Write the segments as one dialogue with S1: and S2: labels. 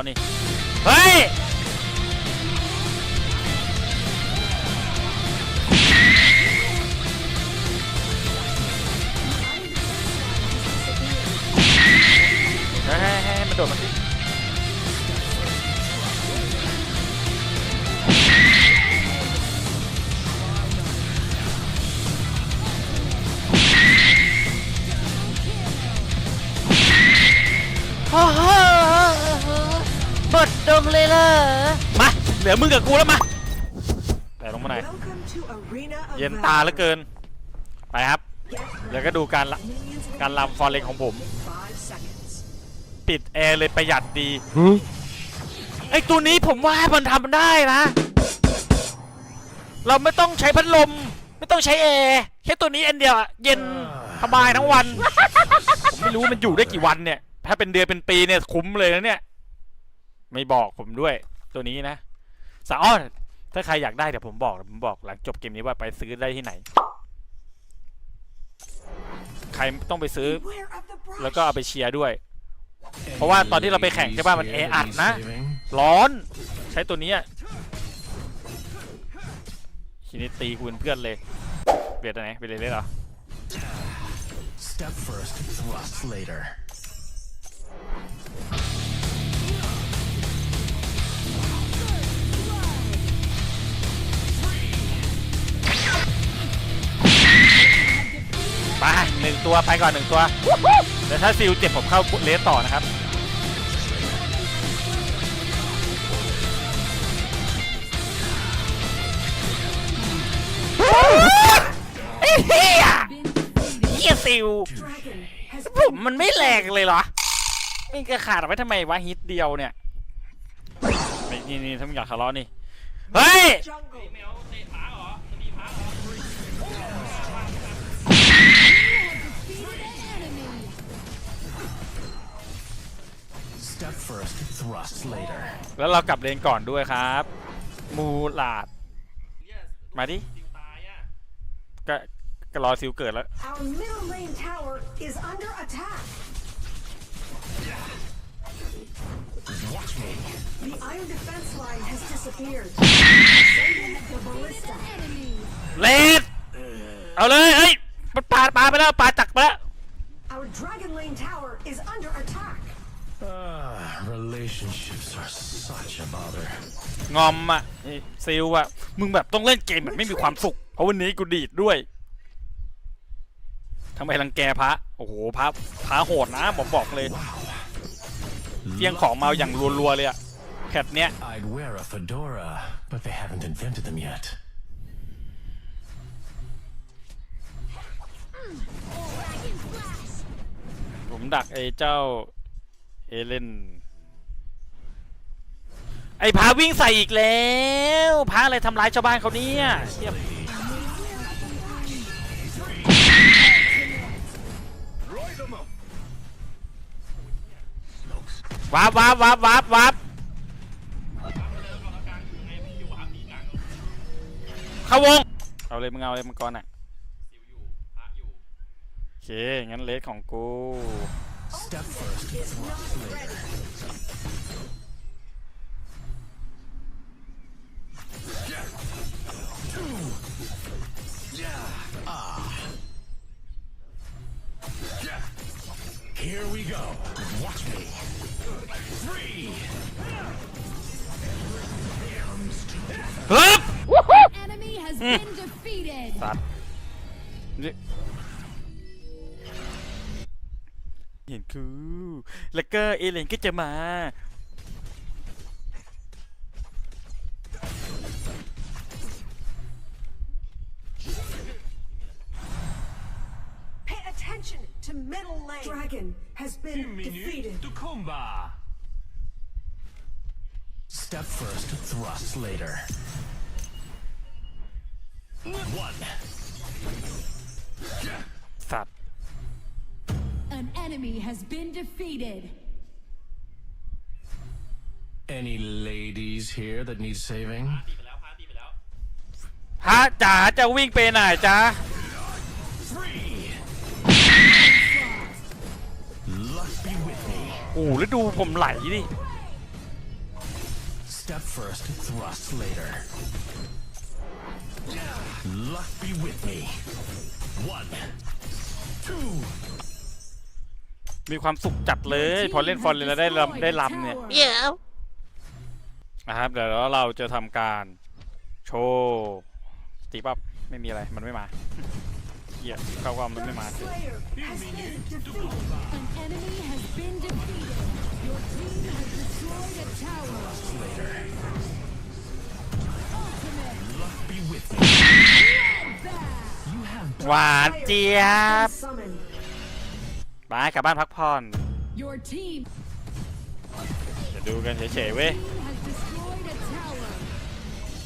S1: ะนี่ เลยเหรอมา เหลือมึงกับกูแล้วมา แต่ลงมาหน่อย
S2: Welcome to Arena of
S1: เย็นตาเหลือเกิน ไปครับ เดี๋ยวก็ดูการละการลำฟอร์เรนของผม
S2: Five seconds.
S1: ปิดแอร์เลยประหยัดดี ไอตัวนี้ผมว่ามันทำได้นะ เราไม่ต้องใช้พัดลม ไม่ต้องใช้แอร์แค่ตัวนี้อันเดียวอะเย็นสบายทั้งวัน ผมไม่รู้มันอยู่ได้กี่วันเนี่ย ถ้าเป็นเดือนเป็นปีเนี่ยคุ้มเลยนะเนี่ย ไม่บอกผมด้วยตัวนี้นะสาอ้อนถ้าใครอยากได้เดี๋ยวผมบอกผมบอกหลังจบเกมนี้ว่าไปซื้อได้ที่ไหน ใครต้องไปซื้อ แล้วก็เอาไปเชียร์ด้วย เพราะว่าตอนที่เราไปแข่งใช่ป่ะมันแออัดนะ ร้อนใช้ตัวนี้ทีนี้ตีกูเป็นเพื่อนเลยเบียดไหนเบียดเลยเลยเหรอ ไปหนึ่งตัวไปก่อนหนึ่งตัวเดี๋ยวถ้าซิลเจ็บผมเข้าเลสต่อนะครับไอ้เหี้ยเหี้ยซิล
S2: Dragon has
S1: ผมมันไม่แรงเลยเหรอมันกระขาดไว้ทำไมวะฮิตเดียวเนี่ยไม่นี่นี่ถ้ามึงอยากทะเลาะนี่ เฮ้ย
S3: first, thrust later.
S1: แล้วเรากลับเลนก่อนด้วยครับ มูลาด มาดิก็ก็รอซิลเกิดแล้ว
S2: Our middle lane tower is under attack.
S3: Watch me.
S2: The iron defense line has disappeared. Sending the ballista.
S1: เลนเอาเลยเฮ้ยมันปาปาไปแล้วปาจักไปแล้ว
S2: Our dragon lane tower is under attack.
S3: Ah, relationships are such a bother.
S1: งอมอะไอ้ซิลอะ มึงแบบต้องเล่นเกมแบบไม่มีความสุข เพราะวันนี้กูดีดด้วยทำไมรังแกพระ โอ้โห พระ พระโหดนะผมบอกเลยเฟียงของมาอย่างรัวๆเลยอะแคทเนี้ย
S3: I'd wear a fedora, but they haven't invented them yet.
S1: ผมดักไอ้เจ้า เอเลนไอ้พาวิ่งใส่อีกแล้วพาอะไรทำร้ายชาวบ้านเขาเนี่ยเทียบวับวับวับวับวับเข้าวง เอาเลยมึงเอาเลยมังกรอะโอเค งั้นเลสของกู
S3: Step first, thrust later. Here we go. Watch me. Three.
S1: ฮึบ
S4: enemy has been defeated.
S1: คูแล้วก็เอเลนก็จะมา
S2: Pay attention to
S4: enemy has been defeated.
S3: Any ladies here that need saving?
S1: พระจ๋าจะวิ่งไปไหนจ๊ะ
S3: Three. Luck be with me.
S1: โอ้โหแล้วดูผมไหลดิ
S3: Step first, thrust later. Luck be with me. One, two.
S1: มีความสุขจัดเลย พอเล่นฟอนเลยแล้วได้ลำได้ลำเนี่ยนะครับเดี๋ยวเราจะทำการโชว์ตีปั๊บไม่มีอะไรมันไม่มาเหี้ยเข้าว่ามันไม่มา
S2: Slayer has been defeated.
S4: An enemy has been defeated. Your team has destroyed a tower. Ultimate
S3: Luck be with me.
S4: bloodbath.
S3: You have
S1: หวานเจี๊ยบ
S2: Summoned.
S1: ไปกลับบ้านพักผ่อน
S4: Your team
S1: เดี๋ยวดูกันเฉยๆเว้ย
S4: has destroyed a tower.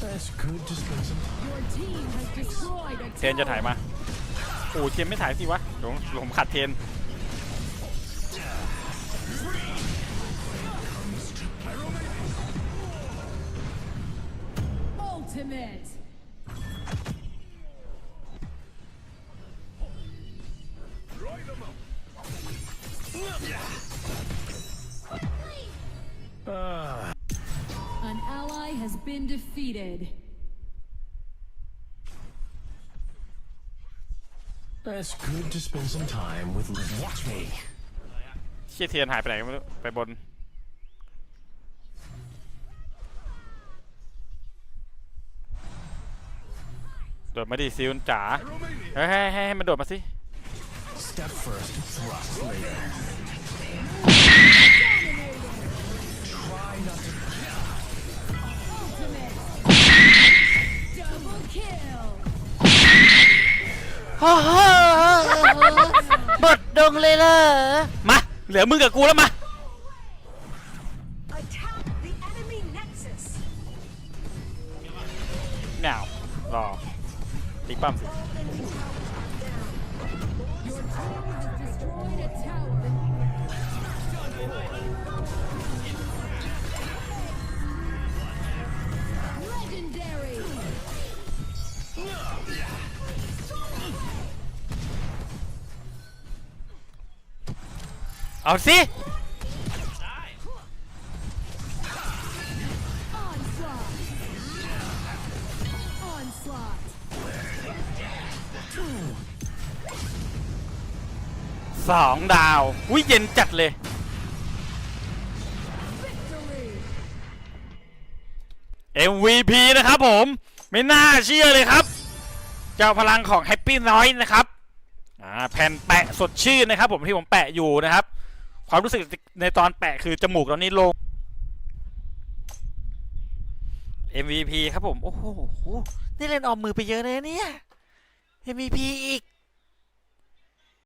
S3: That's good. Just spend some
S4: Your team has destroyed a
S1: เทนจะถ่าย
S4: tower.
S1: มาโอ้เทนไม่ถ่ายสิวะหลงหลงขัดเทน
S3: Watch me.
S1: เชี่ยเทียนหายไปไหนก็ไม่รู้ไปบน โดดมาดิซิลจ๋าเฮ้ยให้ให้ให้มันโดดมาสิ
S3: Step first, thrust
S4: Double kill.
S1: บดดงเลยเหรอมา เหลือมึงกับกูแล้วมา
S2: Attack the enemy nexus.
S1: แนวรอตีปั้มสิ เอาสิสองดาว อุ้ยเย็นจัดเลย MVP นะครับผม ไม่น่าเชื่อเลยครับ เจ้าพลังของ Happy Noise นะครับ อ่า แผ่นแปะสดชื่นนะครับผมที่ผมแปะอยู่นะครับ ความรู้สึกในตอนแปะคือจมูกตอนนี้ลง MVP ครับผม โอ้โห นี่เล่นออมมือไปเยอะเลยเนี่ย MVP อีก